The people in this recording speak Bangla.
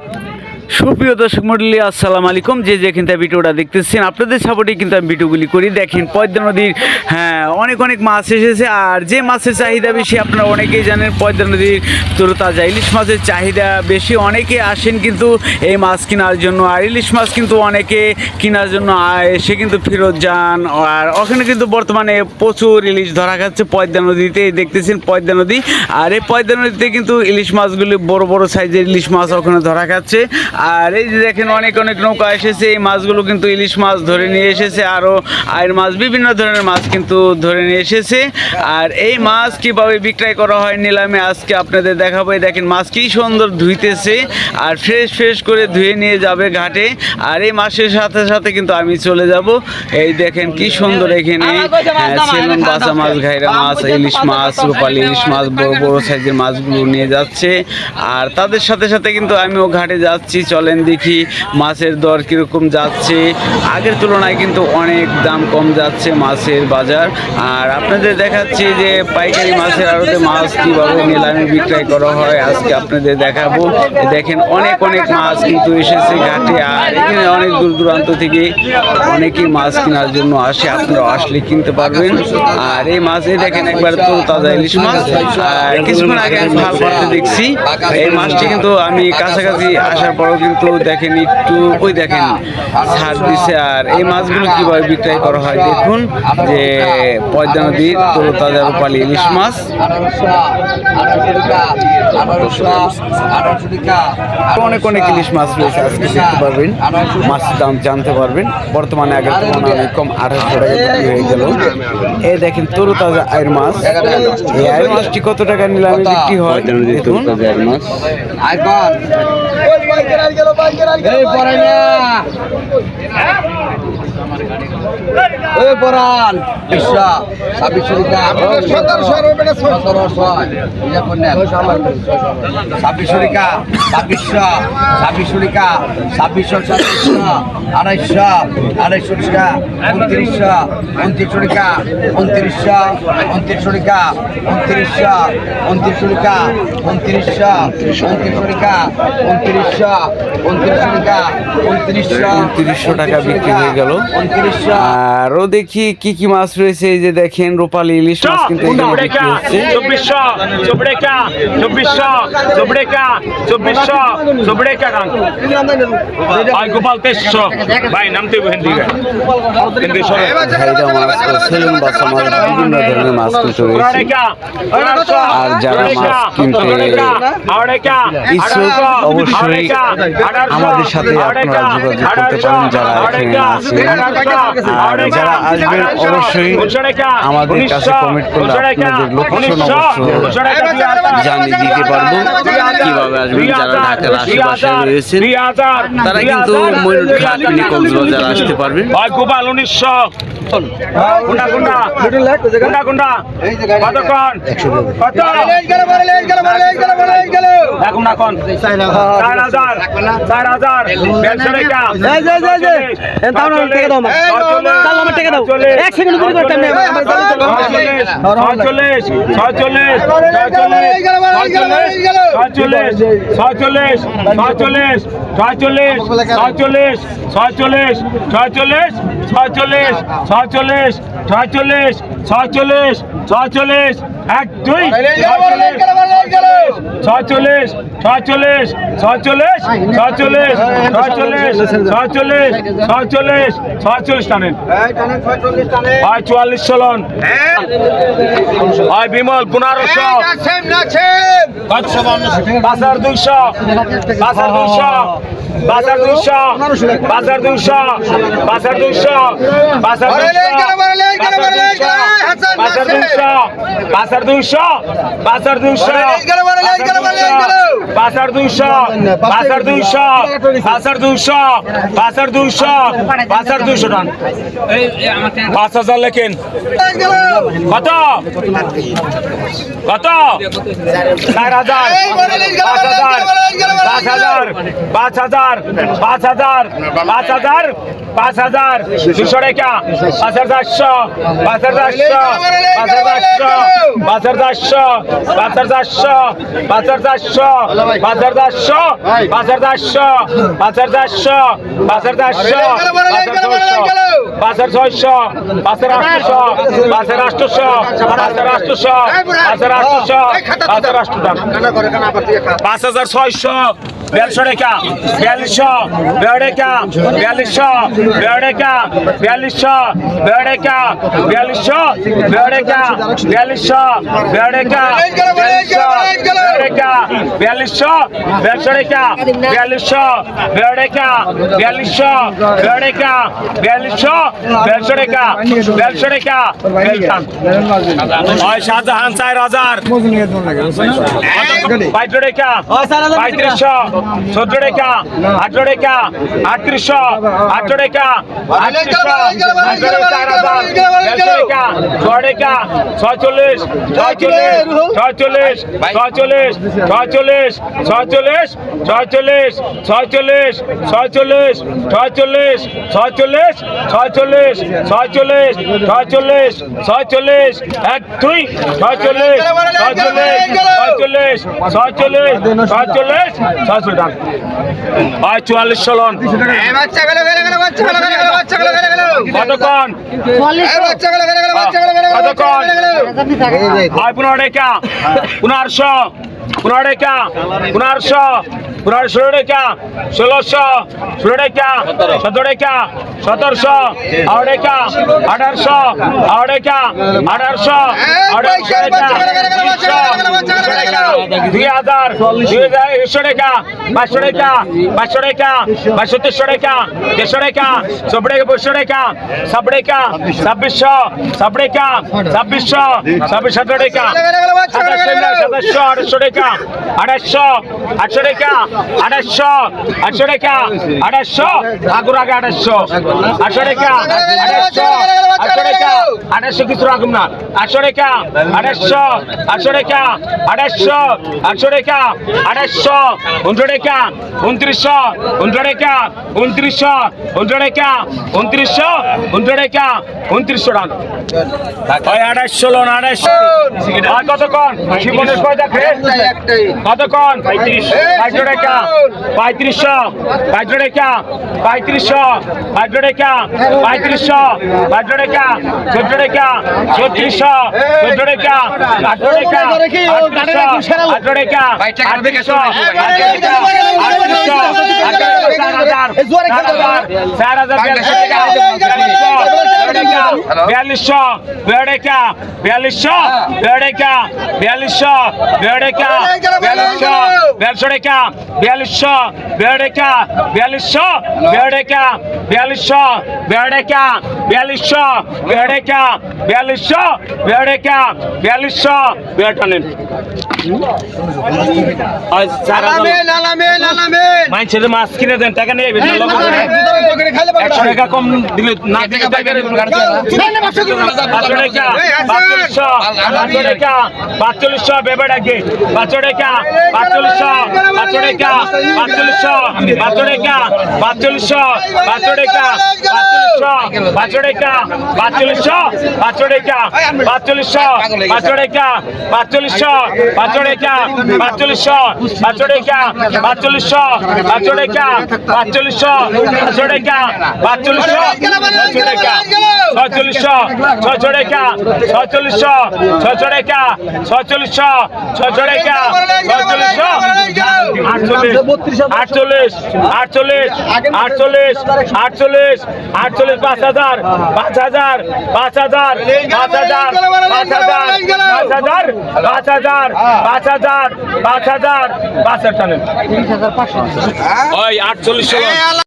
Okay. সুপ্রিয় দর্শক মন্ডলী, আসসালামু আলাইকুম। যে যেখান থেকে ভিডিওটা দেখতেছেন, আপনাদের সাপোর্টে কিন্তু আমি ভিডিওগুলি করি। দেখেন, পদ্মা নদীর হ্যাঁ অনেক অনেক মাছ এসেছে। আর যে মাছের চাহিদা বেশি, আপনারা অনেকেই জানেন, পদ্মা নদীর তরতাজা। ইলিশ মাছের চাহিদা বেশি, অনেকে আসেন কিন্তু এই মাছ কেনার জন্য। আর ইলিশ মাছ কিন্তু অনেকে কেনার জন্য আয়, সে কিন্তু ফেরত যান। আর ওখানে কিন্তু বর্তমানে প্রচুর ইলিশ ধরা খাচ্ছে পদ্মা নদীতে দেখতেছেন পদ্মা নদী। আর এই পদ্মা নদীতে কিন্তু ইলিশ মাছগুলি বড় বড় সাইজের ইলিশ মাছ ওখানে ধরা খাচ্ছে। আর এই যে দেখেন অনেক অনেক নৌকা এসেছে এই মাছগুলো কিন্তু ইলিশ মাছ ধরে নিয়ে এসেছে আরও আয়ের মাছ বিভিন্ন ধরনের মাছ কিন্তু ধরে নিয়ে এসেছে। আর এই মাছ কীভাবে বিক্রয় করা হয় নিলামে আজকে আপনাদের দেখাবো। এই দেখেন মাছ কি সুন্দর ধুইতেছে আর ফ্রেশ ফ্রেশ করে ধুয়ে নিয়ে যাবে ঘাটে। আর এই মাছের সাথে সাথে কিন্তু আমি চলে যাব। এই দেখেন কি সুন্দর এখানে হ্যাঁ, সেলুন বাসা মাছ ঘাইরা মাছ ইলিশ মাছ রূপালি ইলিশ মাছ বড় বড় সাইজের মাছগুলো নিয়ে যাচ্ছে। আর তাদের সাথে সাথে কিন্তু আমিও ঘাটে যাচ্ছি চলেন দেখি মাছের দর কীরকম যাচ্ছে। আগের তুলনায় কিন্তু অনেক দাম কম যাচ্ছে মাছের বাজার। আর আপনাদের দেখাচ্ছি যে পাইকারি মাছের আড়তে মাছ কীভাবে নিলামে বিক্রয় করা হয়, আজকে আপনাদের দেখাবো। দেখেন অনেক অনেক মাছ কিন্তু এসেছে ঘাটে, আর এখানে অনেক দূর দূরান্ত থেকে অনেকেই মাছ কেনার জন্য আসে আপনারা আসলে কিনতে পারবেন। আর এই মাছ, এই দেখেন একবার তো তাজা ইলিশ মাছ। আর কিছুক্ষণ আগে আমি ফাল পাড়তে দেখছি, এই মাছটি কিন্তু আমি কাছাকাছি আসার পরও কিন্তু দেখেন একটু ওই দেখেন ছাড় দিছে আর এই মাছগুলো কীভাবে বিক্রয় করা হয়? দেখুন যে পদ্মা নদীর তরতাজা রূপালী ইলিশ মাছ। অনেক অনেক ইলিশ মাছ রয়েছে আজকে দেখতে পারবেন। মাছের দাম জানতে পারবেন। বর্তমানে আগের তুলনায় অনেক কম আঠাশশো টাকা বিক্রি হয়ে গেল। এই দেখেন তরতাজা আয়ের মাছ। এই আয়ের মাছটি কত টাকা নিলামে বিক্রি হয়? দেখুন। गेलो बाहेर गेला ওই পরান বিশ্বা ছাব্বিশশো ছাব্বিশশো টাকা ছাব্বিশশো ছাব্বিশশো টাকা ছাব্বিশশো ছাব্বিশশো আড়াইশো আড়াইশো টাকা উনত্রিশশো উনত্রিশশো টাকা উনত্রিশশো উনত্রিশশো টাকা উনত্রিশশো উনত্রিশশো টাকা উনত্রিশশো উনত্রিশশো টাকা উনত্রিশশো উনত্রিশশো টাকা উনত্রিশশো তিরিশশো টাকা বিক্রি হয়ে গেল। উনত্রিশশো আরও দেখি কি কি মাছ রয়েছে? এই যে দেখেন রূপালী ইলিশ মাছ কিন্তু বিভিন্ন ধরনের মাছ রয়েছে। আর যারা মাছ কিনতে অবশ্যই আমাদের সাথে আপনারা যোগাযোগ করতে পারেন যারা এখানে আছেন। আর যারা আসবেন অবশ্যই আমাদের কাছে কমেন্ট করলে আপনাদের লোকেশন অবশ্য জানিয়ে দিতে পারব কীভাবে আসবেন যারা ঢাকার আশেপাশে রয়েছেন তারা কিন্তু ময়ূরঘাট মিনি কক্সবাজার আসতে পারবেন গোপাল উনিশশো কোনটা কোনটা কোনটা কোনটা কতক্ষণ কত এখন না কোন চার হাজার চার হাজার দেড়শো টাকা ছয়চল্লিশ ছয়চল্লিশ ছয়চল্লিশ ছয়চল্লিশ ছয়চল্লিশ ছয়চল্লিশ ছয়চল্লিশ ছয়চল্লিশ ছয়চল্লিশ ছয়চল্লিশ ছয়চল্লিশ ছয়চল্লিশ ছয়চল্লিশ ছয়চল্লিশ এক দুই ছয়চল্লিশ ছয়চল্লিশ ছয়চল্লিশ ছয়চল্লিশ ছয়চল্লিশ ছয়চল্লিশ ছয়চল্লিশ ছয়চল্লিশ টানেন। হয় চুয়াল্লিশ চলন। হয় বিমল পনেরোশো। বাজার দুইশো। বাজার দুইশো। বাজার দুইশো। বাজার দুইশো। বাজার দুইশো। বাজার দুইশো বাজার দুইশো বাজার দুইশো বাজার দুইশো বাজার দুইশো বাজার দুইশো বাজার দুইশো বাজার দুইশো বাজার দুইশো টান। পাঁচ হাজার লেখেন। কত? কত? চার হাজার। পাঁচ হাজার। পাঁচ হাজার পাঁচ হাজার পাঁচ হাজার পাঁচ হাজার। পাঁচ হাজার দুশো টাকা পাঁচ হাজার চারশো পাঁচ হাজার চারশো পাঁচ হাজার চারশো পাঁচ হাজার চারশো পাঁচ হাজার চারশো পাঁচ হাজার চারশো পাঁচ হাজার চারশো পাঁচ হাজার চারশো পাঁচ হাজার চারশো পাঁচ হাজার ছয়শো পাঁচ হাজার আটশো পাঁচ হাজার আটশো পাঁচ হাজার আটশো পাঁচ হাজার আটশো পাঁচ হাজার আটশো পাঁচ হাজার ছয়শো বিয়াল্লিশশো টাকা বিয়াল্লিশশো বিয়াল টাকা বিয়াল্লিশশো বিয়াল টাকা বিয়াল্লিশশো বিয়াল টাকা বিয়াল্লিশশো বিয়াল টাকা বিয়াল্লিশশো বিয়াল টাকা বিয়াল্লিশশো বিয়াল্লিশশো টাকা বিয়াল্লিশশো বিয়াল টাকা বিয়াল্লিশশো বিয়াল টাকা বিয়াল্লিশশো বিয়াল্লিশশো টাকা বিয়াল্লিশশো টাকা শাহজাহান চার হাজার পঁয়ত্রিশশো চোদ্দ টাকা আঠারো টাকা আটত্রিশশো আঠারো টাকা আটত্রিশশো আঠারো চার হাজার দেড়শো টাকা ছয় টাকা ছয়চল্লিশ ছয়চল্লিশ ছয়চল্লিশ ছয়চল্লিশ ছয়চল্লিশ ছয়চল্লিশ ছয়চল্লিশ ছয়চল্লিশ ছয়চল্লিশ ছয়চল্লিশ ছয়চল্লিশ ছয়চল্লিশ ছয়চল্লিশ ছয়চল্লিশ এক দুই ছয়চল্লিশ হয় চুয়াল্লিশ চলন কতক্ষণ হয় পনেরো টাকা পনেরোশো পনেরো টাকা পনেরোশো পনেরো ষোলো টাকা ষোলোশো ষোলো টাকা সতেরো টাকা সতেরোশো আড়াই টাকা আঠারোশো আড়াই টাকা আঠারোশো আঠারোশো টাকা দুই হাজার দুই হাজার একশো টাকা, পাঁচশো টাকা পাঁচশো টাকা, পাঁচশো তেরোশো টাকা, দেড়শো টাকা, চব্বিশ টাকা, পঁচিশশো টাকা, ছাব্বিশ টাকা, ছাব্বিশশো, ছাব্বিশ টাকা, ছাব্বিশশো, ছাব্বিশ সতেরো টাকা, সাতাশশো আঠাশশো টাকা, আঠাশশো, আটশো টাকা, আঠাশশো, আটশো টাকা, আঠাশশো আগুর আগে আঠাশশো কিছু রাখুন না আটশো টাকা, আঠাশশো আটশো টাকা আঠাশশো উনশো টাকা উনত্রিশশো উনশো টাকা উনত্রিশশো উনশো টাকা উনত্রিশশো উনশো টাকা উনত্রিশশো টাকা। ওই আঠাশশো লোন আঠাশশো। আর কতক্ষণ জীবনের কয় দেখে কতক্ষণ পাঁচশো টাকা পঁয়ত্রিশশো পাঁচশো টাকা পঁয়ত্রিশশো পাঁচশো টাকা পঁয়ত্রিশশো পাঁচশো টাকা চোদ্দ টাকা চৌত্রিশশো চোদ্দ টাকা আটশো টাকা আটশো আটশো টাকা চার হাজার চার হাজার বিয়াল্লিশশো বেড়েকা বিয়াল্লিশশো বেড়েকা বিয়াল্লিশশো বেড়েকা বিয়াল্লিশশো বিয়াল্লিশশো টাকা বিয়াল্লিশশো বেড়েকা বিয়াল্লিশশো বেড়েকা বিয়াল্লিশশো বেড়েকা বিয়াল্লিশশো বেড়েকা বিয়াল্লিশশো বেড়েকা বিয়াল্লিশশো বেড়টা নেন মাইছের মাছ কিনে দেন টাকা নিয়ে একশো টাকা কম দিলে না দিলে টাকা টাকা পাঁচচল্লিশশো পাঁচশো টাকা পাঁচচল্লিশশো বেবে ডাকে পাঁচশো টাকা পাঁচচল্লিশশো পাঁচশো টাকা পাঁচচল্লিশশো পাঁচশো টাকা পাঁচচল্লিশশো পাঁচশো টাকা পাঁচশো টাকা পাঁচচল্লিশশো পাঁচশো টাকা পাঁচচল্লিশশো পাঁচশো টাকা পাঁচচল্লিশশো পাঁচশো টাকা পাঁচচল্লিশশো পাঁচশো টাকা পাঁচচল্লিশশো পাঁচশো টাকা পাঁচচল্লিশশো পাঁচশো টাকা পাঁচচল্লিশশো পাঁচশো টাকা ছয়চল্লিশশো ছয়শো টাকা ছয়চল্লিশশো ছয়শো টাকা ছয়চল্লিশশো ছয়শো টাকা ছয়চল্লিশশো আটচল্লিশ আটচল্লিশ আটচল্লিশ আটচল্লিশ আটচল্লিশ হাজার পাঁচ হাজার পাঁচ হাজার পাঁচ হাজার পাঁচ হাজার পাঁচ হাজার পাঁচ হাজার পাঁচ হাজার পাঁচ হাজার পাঁচ হাজার পাঁচ হাজার ওই আটচল্লিশ